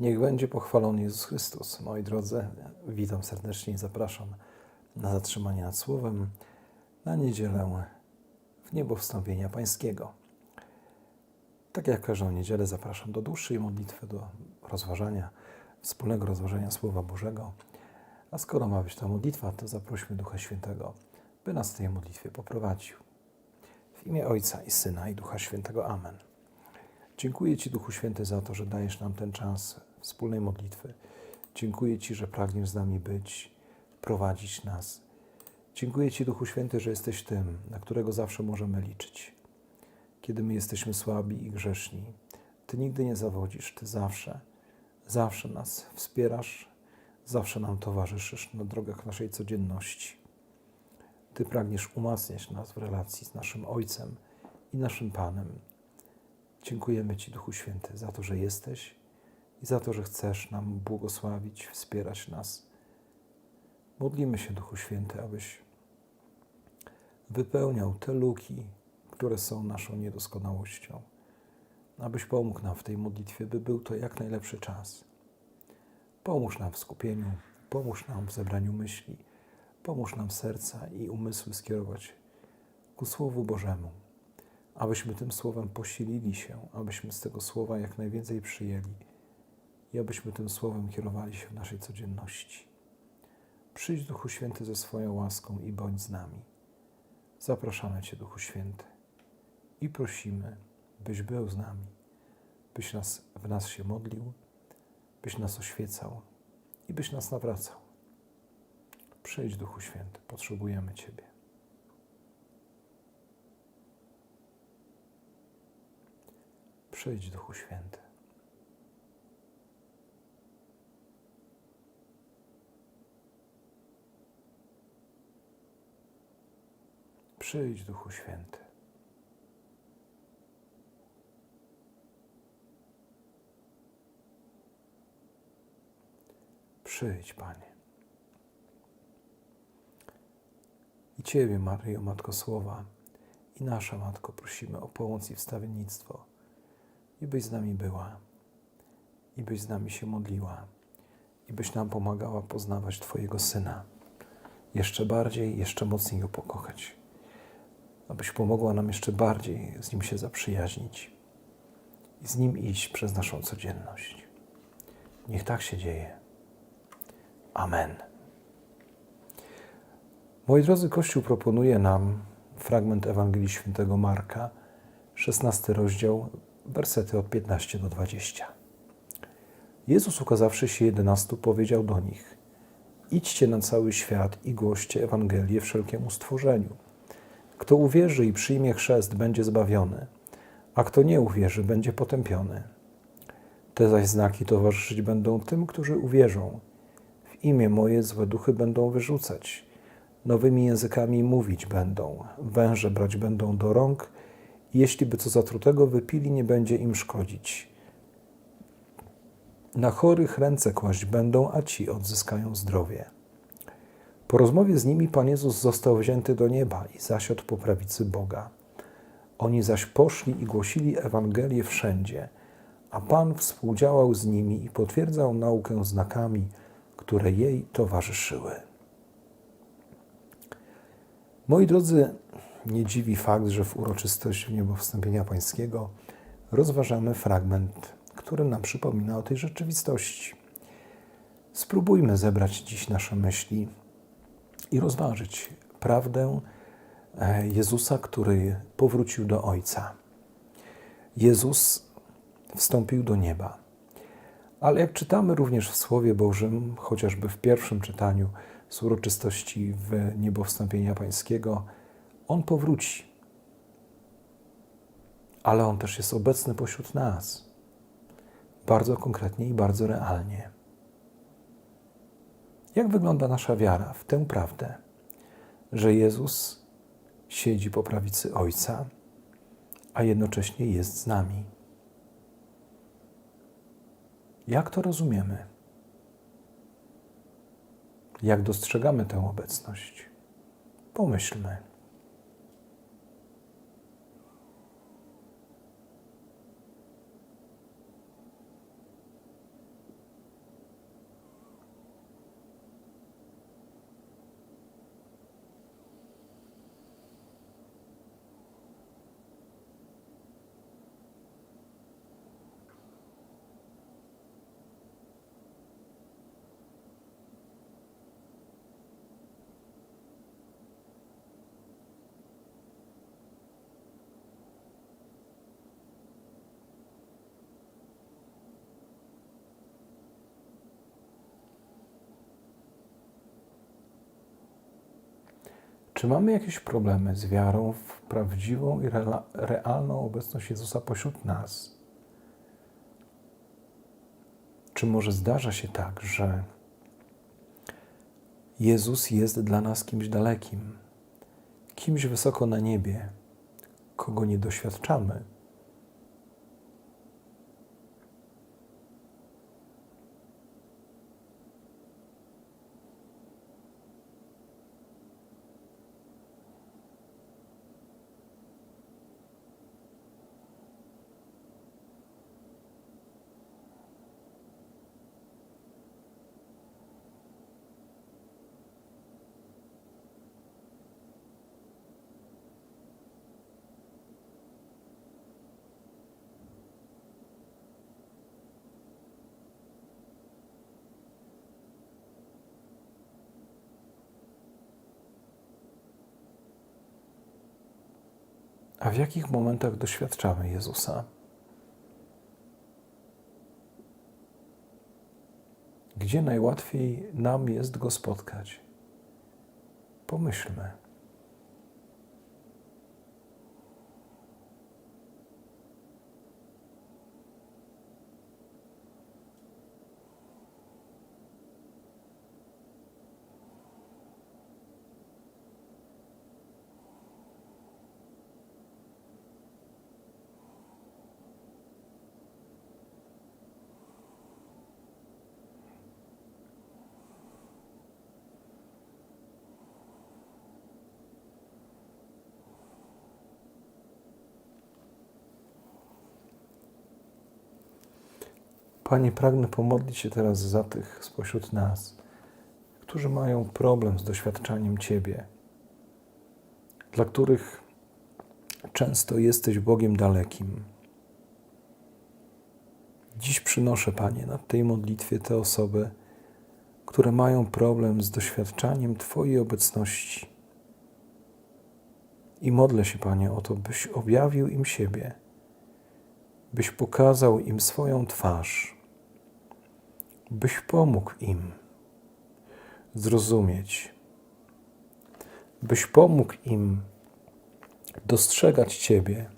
Niech będzie pochwalony Jezus Chrystus. Moi drodzy, witam serdecznie i zapraszam na zatrzymanie nad Słowem na niedzielę w niebo wstąpienia Pańskiego. Tak jak każdą niedzielę zapraszam do dłuższej modlitwy, do rozważania, wspólnego rozważania Słowa Bożego. A skoro ma być ta modlitwa, to zaprośmy Ducha Świętego, by nas w tej modlitwie poprowadził. W imię Ojca i Syna i Ducha Świętego. Amen. Dziękuję Ci, Duchu Święty, za to, że dajesz nam ten czas wspólnej modlitwy. Dziękuję Ci, że pragniesz z nami być, prowadzić nas. Dziękuję Ci, Duchu Święty, że jesteś tym, na którego zawsze możemy liczyć. Kiedy my jesteśmy słabi i grzeszni, Ty nigdy nie zawodzisz, Ty zawsze, zawsze nas wspierasz, zawsze nam towarzyszysz na drogach naszej codzienności. Ty pragniesz umacniać nas w relacji z naszym Ojcem i naszym Panem. Dziękujemy Ci, Duchu Święty, za to, że jesteś i za to, że chcesz nam błogosławić, wspierać nas. Modlimy się, Duchu Święty, abyś wypełniał te luki, które są naszą niedoskonałością. Abyś pomógł nam w tej modlitwie, by był to jak najlepszy czas. Pomóż nam w skupieniu, pomóż nam w zebraniu myśli, pomóż nam serca i umysły skierować ku Słowu Bożemu, abyśmy tym Słowem posilili się, abyśmy z tego Słowa jak najwięcej przyjęli i abyśmy tym Słowem kierowali się w naszej codzienności. Przyjdź, Duchu Święty, ze swoją łaską i bądź z nami. Zapraszamy Cię, Duchu Święty, i prosimy, byś był z nami, byś nas, w nas się modlił, byś nas oświecał i byś nas nawracał. Przyjdź, Duchu Święty, potrzebujemy Ciebie. Przyjdź, Duchu Święty. Przyjdź, Duchu Święty. Przyjdź, Panie. I Ciebie, Maryjo, Matko Słowa, i nasza Matko, prosimy o pomoc i wstawiennictwo, i byś z nami była, i byś z nami się modliła, i byś nam pomagała poznawać Twojego Syna, jeszcze bardziej, jeszcze mocniej go pokochać, abyś pomogła nam jeszcze bardziej z Nim się zaprzyjaźnić i z Nim iść przez naszą codzienność. Niech tak się dzieje. Amen. Moi drodzy, Kościół proponuje nam fragment Ewangelii Świętego Marka, 16 rozdział, wersety od 15 do 20. Jezus, ukazawszy się jedenastu, powiedział do nich: Idźcie na cały świat i głoście Ewangelię wszelkiemu stworzeniu. Kto uwierzy i przyjmie chrzest, będzie zbawiony, a kto nie uwierzy, będzie potępiony. Te zaś znaki towarzyszyć będą tym, którzy uwierzą. W imię moje złe duchy będą wyrzucać nowymi językami mówić będą, węże brać będą do rąk, jeśli by co zatrutego wypili, nie będzie im szkodzić. Na chorych ręce kłaść będą, a ci odzyskają zdrowie. Po rozmowie z nimi Pan Jezus został wzięty do nieba i zasiadł po prawicy Boga. Oni zaś poszli i głosili Ewangelię wszędzie, a Pan współdziałał z nimi i potwierdzał naukę znakami, które jej towarzyszyły. Moi drodzy, nie dziwi fakt, że w uroczystość niebowstąpienia pańskiego rozważamy fragment, który nam przypomina o tej rzeczywistości. Spróbujmy zebrać dziś nasze myśli i rozważyć prawdę Jezusa, który powrócił do Ojca. Jezus wstąpił do nieba. Ale jak czytamy również w Słowie Bożym, chociażby w pierwszym czytaniu, z uroczystości w niebowstąpienia Pańskiego, On powróci. Ale On też jest obecny pośród nas, bardzo konkretnie i bardzo realnie. Jak wygląda nasza wiara w tę prawdę, że Jezus siedzi po prawicy Ojca, a jednocześnie jest z nami? Jak to rozumiemy? Jak dostrzegamy tę obecność? Pomyślmy. Czy mamy jakieś problemy z wiarą w prawdziwą i realną obecność Jezusa pośród nas? Czy może zdarza się tak, że Jezus jest dla nas kimś dalekim, kimś wysoko na niebie, kogo nie doświadczamy? A w jakich momentach doświadczamy Jezusa? Gdzie najłatwiej nam jest Go spotkać? Pomyślmy. Panie, pragnę pomodlić się teraz za tych spośród nas, którzy mają problem z doświadczaniem Ciebie, dla których często jesteś Bogiem dalekim. Dziś przynoszę, Panie, na tej modlitwie te osoby, które mają problem z doświadczaniem Twojej obecności. I modlę się, Panie, o to, byś objawił im siebie, byś pokazał im swoją twarz, byś pomógł im zrozumieć, byś pomógł im dostrzegać Ciebie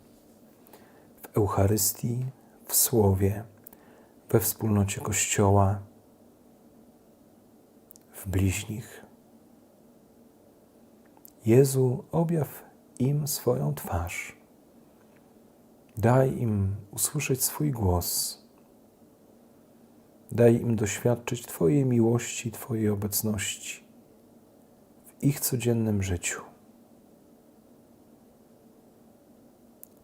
w Eucharystii, w Słowie, we wspólnocie Kościoła, w bliźnich. Jezu, objaw im swoją twarz. Daj im usłyszeć swój głos. Daj im doświadczyć Twojej miłości, Twojej obecności w ich codziennym życiu.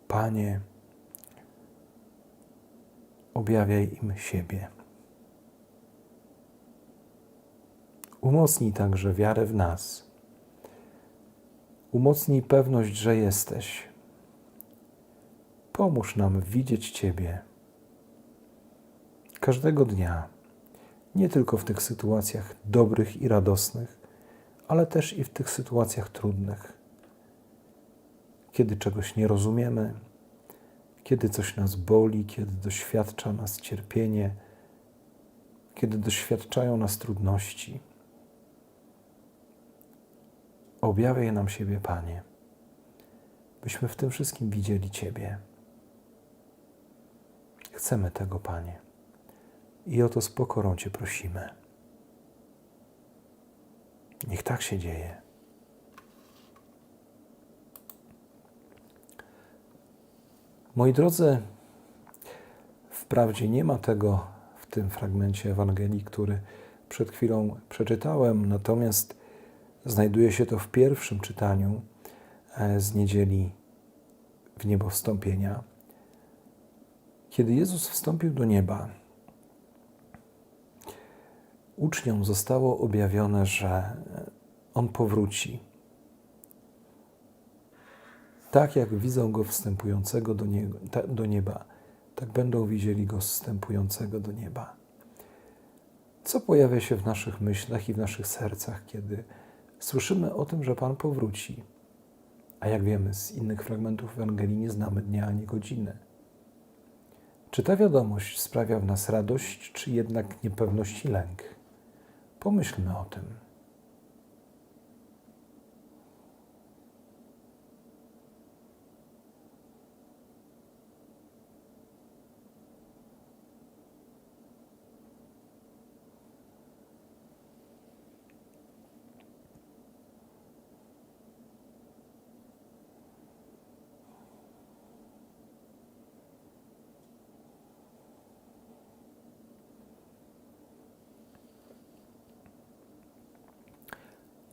Panie, objawiaj im siebie. Umocnij także wiarę w nas. Umocnij pewność, że jesteś. Pomóż nam widzieć Ciebie każdego dnia, nie tylko w tych sytuacjach dobrych i radosnych, ale też i w tych sytuacjach trudnych, kiedy czegoś nie rozumiemy, kiedy coś nas boli, kiedy doświadcza nas cierpienie, kiedy doświadczają nas trudności. Objawiaj nam siebie, Panie, byśmy w tym wszystkim widzieli Ciebie. Chcemy tego, Panie. I o to z pokorą Cię prosimy. Niech tak się dzieje. Moi drodzy, wprawdzie nie ma tego w tym fragmencie Ewangelii, który przed chwilą przeczytałem, natomiast znajduje się to w pierwszym czytaniu e, z niedzieli w niebo wstąpienia. Kiedy Jezus wstąpił do nieba, uczniom zostało objawione, że On powróci. Tak jak widzą Go wstępującego do, niego, do nieba, tak będą widzieli Go wstępującego do nieba. Co pojawia się w naszych myślach i w naszych sercach, kiedy słyszymy o tym, że Pan powróci? A jak wiemy z innych fragmentów Ewangelii, nie znamy dnia ani godziny. Czy ta wiadomość sprawia w nas radość, czy jednak niepewność i lęk? Pomyślmy o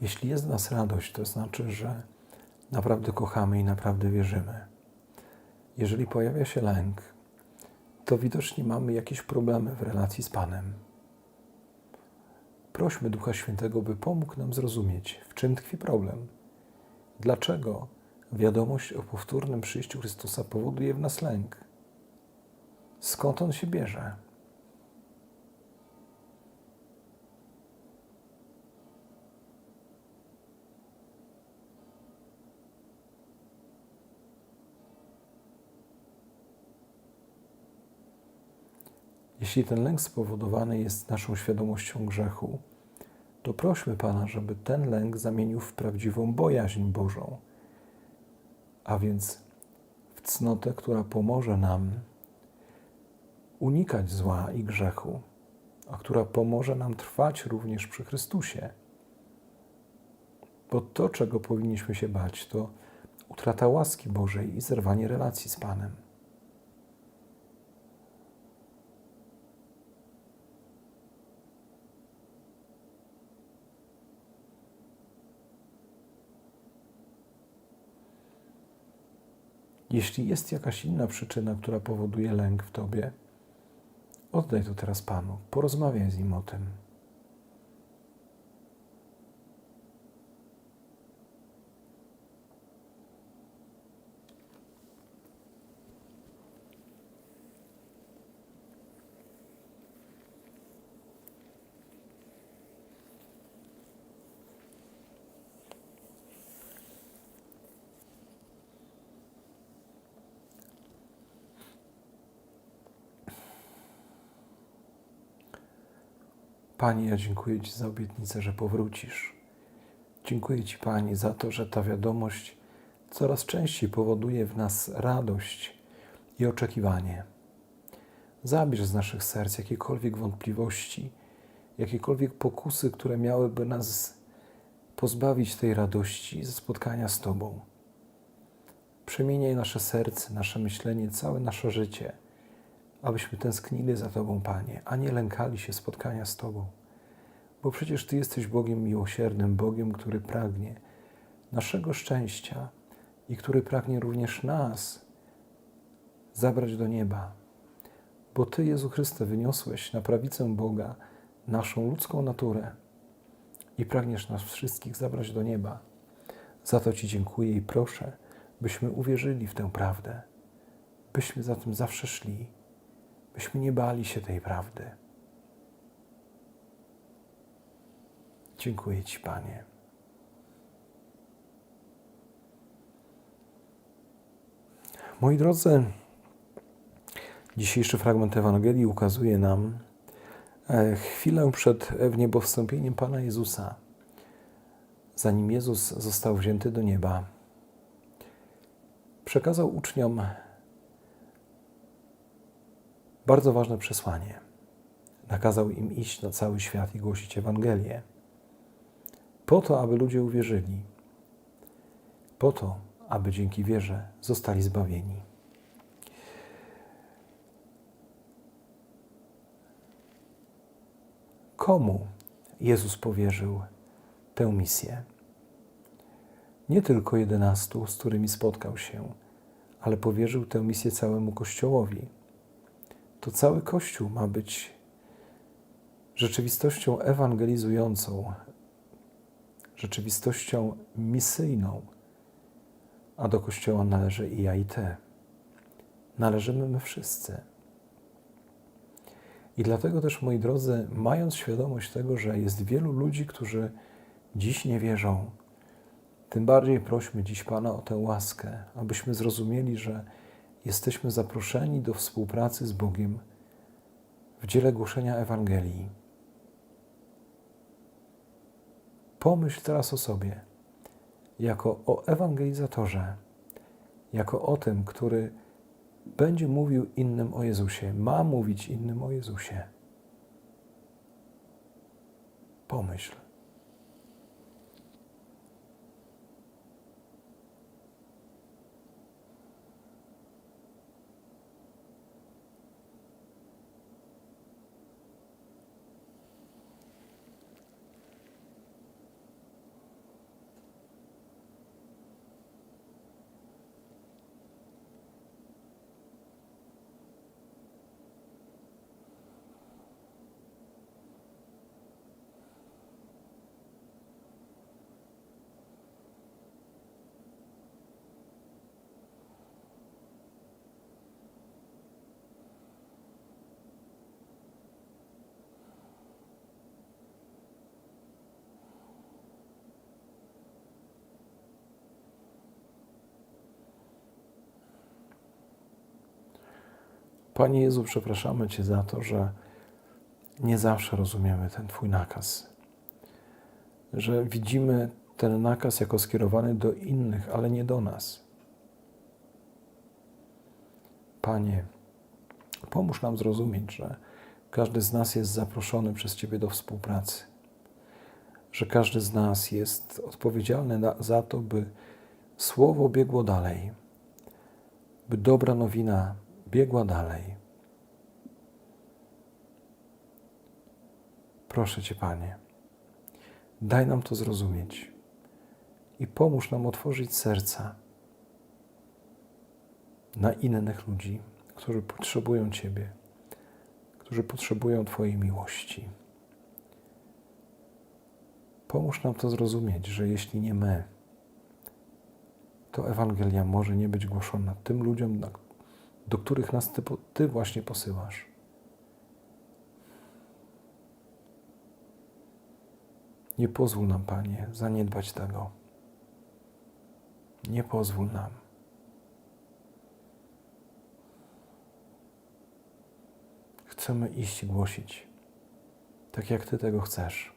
Jeśli jest w nas radość, to znaczy, że naprawdę kochamy i naprawdę wierzymy. Jeżeli pojawia się lęk, to widocznie mamy jakieś problemy w relacji z Panem. Prośmy Ducha Świętego, by pomógł nam zrozumieć, w czym tkwi problem. Dlaczego wiadomość o powtórnym przyjściu Chrystusa powoduje w nas lęk? Skąd on się bierze? Jeśli ten lęk spowodowany jest naszą świadomością grzechu, to prośmy Pana, żeby ten lęk zamienił w prawdziwą bojaźń Bożą, a więc w cnotę, która pomoże nam unikać zła i grzechu, a która pomoże nam trwać również przy Chrystusie. Bo to, czego powinniśmy się bać, to utrata łaski Bożej i zerwanie relacji z Panem. Jeśli jest jakaś inna przyczyna, która powoduje lęk w tobie, oddaj to teraz Panu, porozmawiaj z nim o tym. Panie, ja dziękuję Ci za obietnicę, że powrócisz. Dziękuję Ci, Panie, za to, że ta wiadomość coraz częściej powoduje w nas radość i oczekiwanie. Zabierz z naszych serc jakiekolwiek wątpliwości, jakiekolwiek pokusy, które miałyby nas pozbawić tej radości ze spotkania z Tobą. Przemieniaj nasze serce, nasze myślenie, całe nasze życie – abyśmy tęsknili za Tobą, Panie, a nie lękali się spotkania z Tobą. Bo przecież Ty jesteś Bogiem miłosiernym, Bogiem, który pragnie naszego szczęścia i który pragnie również nas zabrać do nieba. Bo Ty, Jezu Chryste, wyniosłeś na prawicę Boga naszą ludzką naturę i pragniesz nas wszystkich zabrać do nieba. Za to Ci dziękuję i proszę, byśmy uwierzyli w tę prawdę, byśmy za tym zawsze szli byśmy nie bali się tej prawdy. Dziękuję Ci, Panie. Moi drodzy, dzisiejszy fragment Ewangelii ukazuje nam e, chwilę przed wniebowstąpieniem Pana Jezusa. Zanim Jezus został wzięty do nieba, przekazał uczniom bardzo ważne przesłanie. Nakazał im iść na cały świat i głosić Ewangelię. Po to, aby ludzie uwierzyli. Po to, aby dzięki wierze zostali zbawieni. Komu Jezus powierzył tę misję? Nie tylko jedenastu, z którymi spotkał się, ale powierzył tę misję całemu Kościołowi to cały Kościół ma być rzeczywistością ewangelizującą, rzeczywistością misyjną, a do Kościoła należy i ja, i ty. Należymy my wszyscy. I dlatego też, moi drodzy, mając świadomość tego, że jest wielu ludzi, którzy dziś nie wierzą, tym bardziej prośmy dziś Pana o tę łaskę, abyśmy zrozumieli, że jesteśmy zaproszeni do współpracy z Bogiem w dziele głoszenia Ewangelii. Pomyśl teraz o sobie jako o ewangelizatorze, jako o tym, który będzie mówił innym o Jezusie, ma mówić innym o Jezusie. Pomyśl. Panie Jezu, przepraszamy Cię za to, że nie zawsze rozumiemy ten Twój nakaz. Że widzimy ten nakaz jako skierowany do innych, ale nie do nas. Panie, pomóż nam zrozumieć, że każdy z nas jest zaproszony przez Ciebie do współpracy, że każdy z nas jest odpowiedzialny za to, by słowo biegło dalej, by dobra nowina biegła dalej. Proszę Cię, Panie, daj nam to zrozumieć i pomóż nam otworzyć serca na innych ludzi, którzy potrzebują Ciebie, którzy potrzebują Twojej miłości. Pomóż nam to zrozumieć, że jeśli nie my, to Ewangelia może nie być głoszona tym ludziom, do których nas Ty, ty właśnie posyłasz. Nie pozwól nam, Panie, zaniedbać tego. Nie pozwól nam. Chcemy iść głosić, tak jak Ty tego chcesz.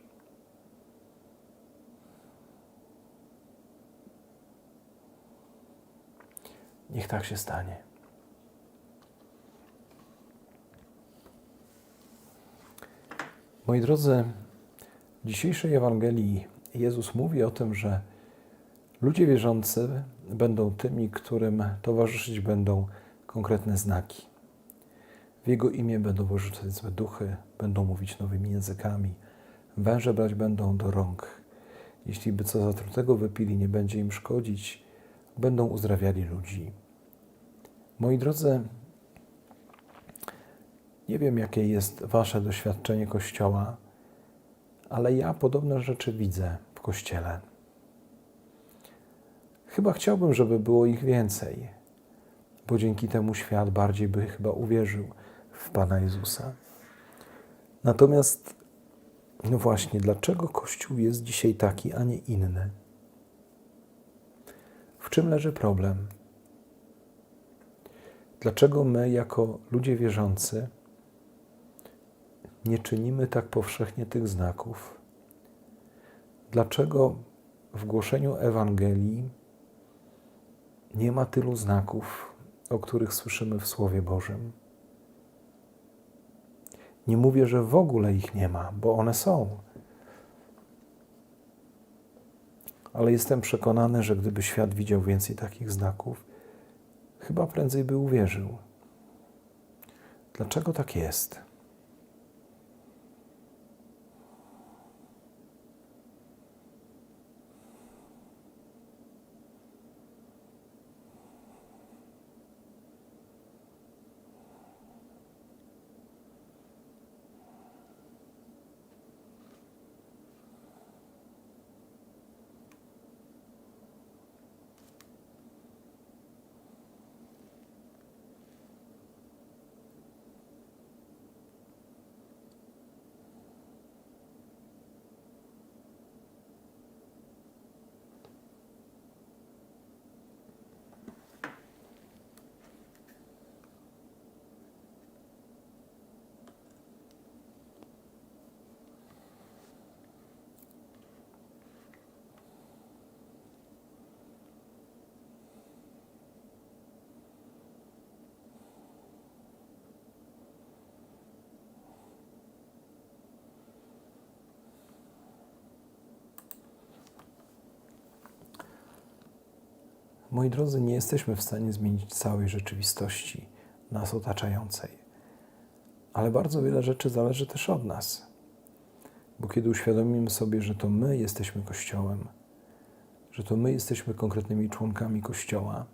Niech tak się stanie. Moi drodzy, w dzisiejszej Ewangelii Jezus mówi o tym, że ludzie wierzący będą tymi, którym towarzyszyć będą konkretne znaki. W Jego imię będą wyrzucać złe duchy, będą mówić nowymi językami, węże brać będą do rąk. Jeśli by co zatrutego wypili, nie będzie im szkodzić, będą uzdrawiali ludzi. Moi drodzy, nie wiem, jakie jest Wasze doświadczenie Kościoła, ale ja podobne rzeczy widzę w Kościele. Chyba chciałbym, żeby było ich więcej, bo dzięki temu świat bardziej by chyba uwierzył w Pana Jezusa. Natomiast, no właśnie, dlaczego Kościół jest dzisiaj taki, a nie inny? W czym leży problem? Dlaczego my, jako ludzie wierzący, nie czynimy tak powszechnie tych znaków? Dlaczego w głoszeniu Ewangelii nie ma tylu znaków, o których słyszymy w Słowie Bożym? Nie mówię, że w ogóle ich nie ma, bo one są. Ale jestem przekonany, że gdyby świat widział więcej takich znaków, chyba prędzej by uwierzył. Dlaczego tak jest? Moi drodzy, nie jesteśmy w stanie zmienić całej rzeczywistości nas otaczającej, ale bardzo wiele rzeczy zależy też od nas. Bo kiedy uświadomimy sobie, że to my jesteśmy Kościołem, że to my jesteśmy konkretnymi członkami Kościoła,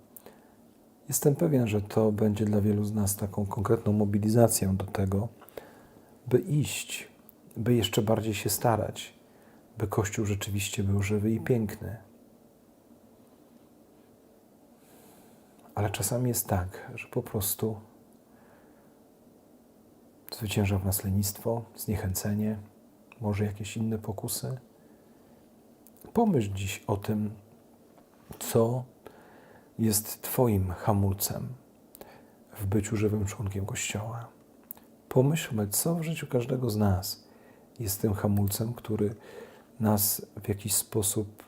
jestem pewien, że to będzie dla wielu z nas taką konkretną mobilizacją do tego, by iść, by jeszcze bardziej się starać, by Kościół rzeczywiście był żywy i piękny. Ale czasami jest tak, że po prostu zwycięża w nas lenistwo, zniechęcenie, może jakieś inne pokusy. Pomyśl dziś o tym, co jest Twoim hamulcem. w byciu żywym członkiem Kościoła. Pomyślmy, co w życiu każdego z nas jest tym hamulcem, który nas w jakiś sposób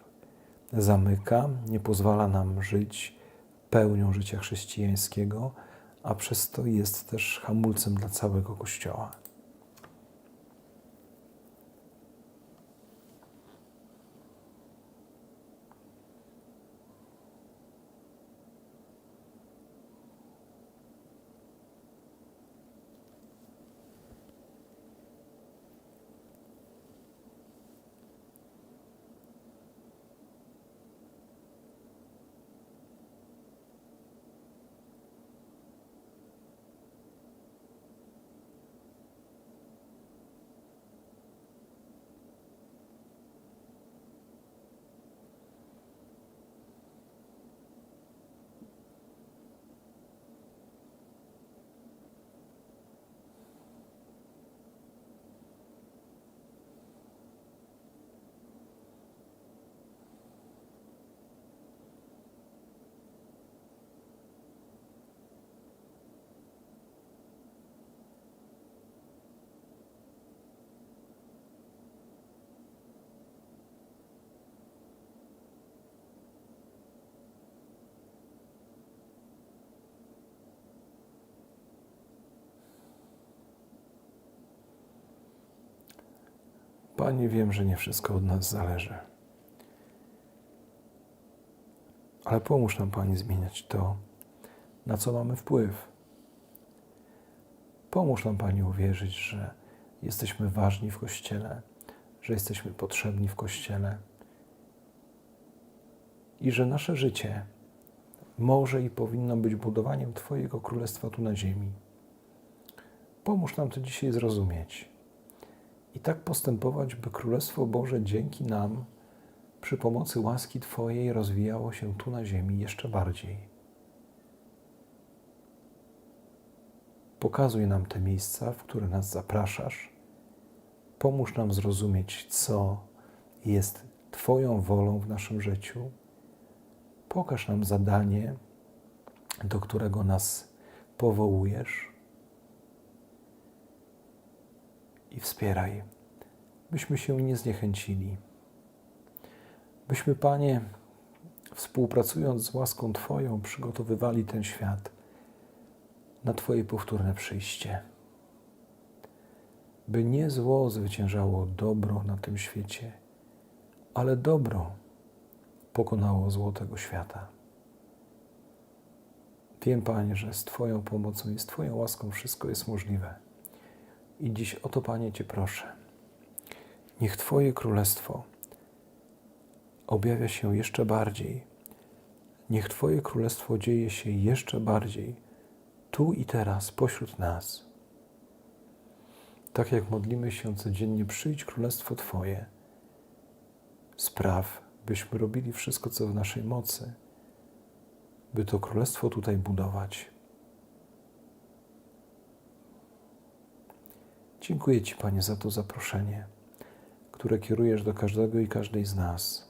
zamyka, nie pozwala nam żyć pełnią życia chrześcijańskiego, a przez to jest też hamulcem dla całego Kościoła. Panie, wiem, że nie wszystko od nas zależy. Ale pomóż nam, Panie, zmieniać to, na co mamy wpływ. Pomóż nam, Panie, uwierzyć, że jesteśmy ważni w Kościele, że jesteśmy potrzebni w Kościele i że nasze życie może i powinno być budowaniem Twojego Królestwa tu na ziemi. Pomóż nam to dzisiaj zrozumieć i tak postępować, by Królestwo Boże dzięki nam, przy pomocy łaski Twojej, rozwijało się tu na ziemi jeszcze bardziej. Pokazuj nam te miejsca, w które nas zapraszasz. Pomóż nam zrozumieć, co jest Twoją wolą w naszym życiu. Pokaż nam zadanie, do którego nas powołujesz i wspieraj, byśmy się nie zniechęcili. Byśmy, Panie, współpracując z łaską Twoją, przygotowywali ten świat na Twoje powtórne przyjście. By nie zło zwyciężało dobro na tym świecie, ale dobro pokonało zło tego świata. Wiem, Panie, że z Twoją pomocą i z Twoją łaską wszystko jest możliwe. I dziś o to, Panie, Cię proszę. Niech Twoje królestwo objawia się jeszcze bardziej. Niech Twoje królestwo dzieje się jeszcze bardziej tu i teraz pośród nas. Tak jak modlimy się codziennie, przyjdź królestwo Twoje. Spraw, byśmy robili wszystko, co w naszej mocy, by to królestwo tutaj budować Dziękuję Ci, Panie, za to zaproszenie, które kierujesz do każdego i każdej z nas.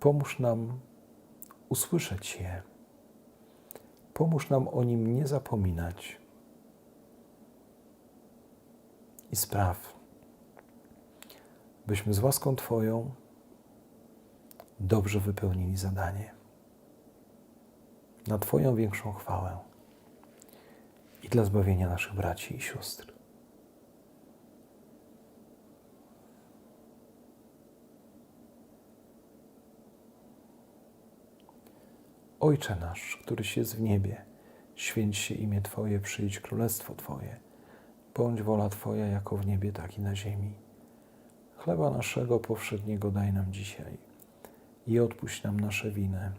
Pomóż nam usłyszeć je. Pomóż nam o nim nie zapominać. I spraw, byśmy z łaską Twoją dobrze wypełnili zadanie. Na Twoją większą chwałę i dla zbawienia naszych braci i sióstr. Ojcze nasz, któryś jest w niebie, święć się imię Twoje, przyjdź królestwo Twoje. Bądź wola Twoja jako w niebie, tak i na ziemi. Chleba naszego powszedniego daj nam dzisiaj i odpuść nam nasze winy,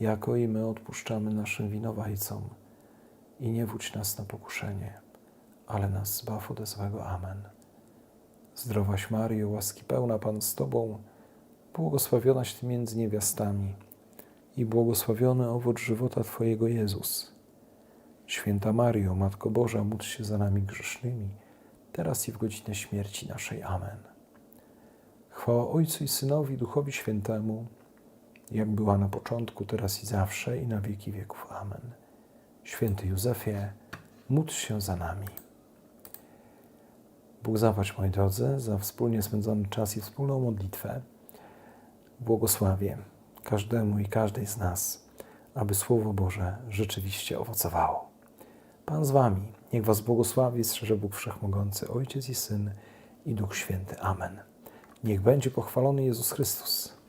jako i my odpuszczamy naszym winowajcom i nie wódź nas na pokuszenie, ale nas zbaw ode złego. Amen. Zdrowaś Maryjo, łaski pełna Pan z Tobą, błogosławionaś Ty między niewiastami i błogosławiony owoc żywota Twojego Jezus. Święta Mario, Matko Boża, módl się za nami grzesznymi, teraz i w godzinę śmierci naszej. Amen. Chwała Ojcu i Synowi, Duchowi Świętemu, jak była na początku, teraz i zawsze, i na wieki wieków. Amen. Święty Józefie, módl się za nami. Bóg zapłać, moi drodzy, za wspólnie spędzony czas i wspólną modlitwę. Błogosławię każdemu i każdej z nas, aby Słowo Boże rzeczywiście owocowało. Pan z Wami, niech Was błogosławi, strzeże Bóg Wszechmogący, Ojciec i Syn i Duch Święty. Amen. Niech będzie pochwalony Jezus Chrystus.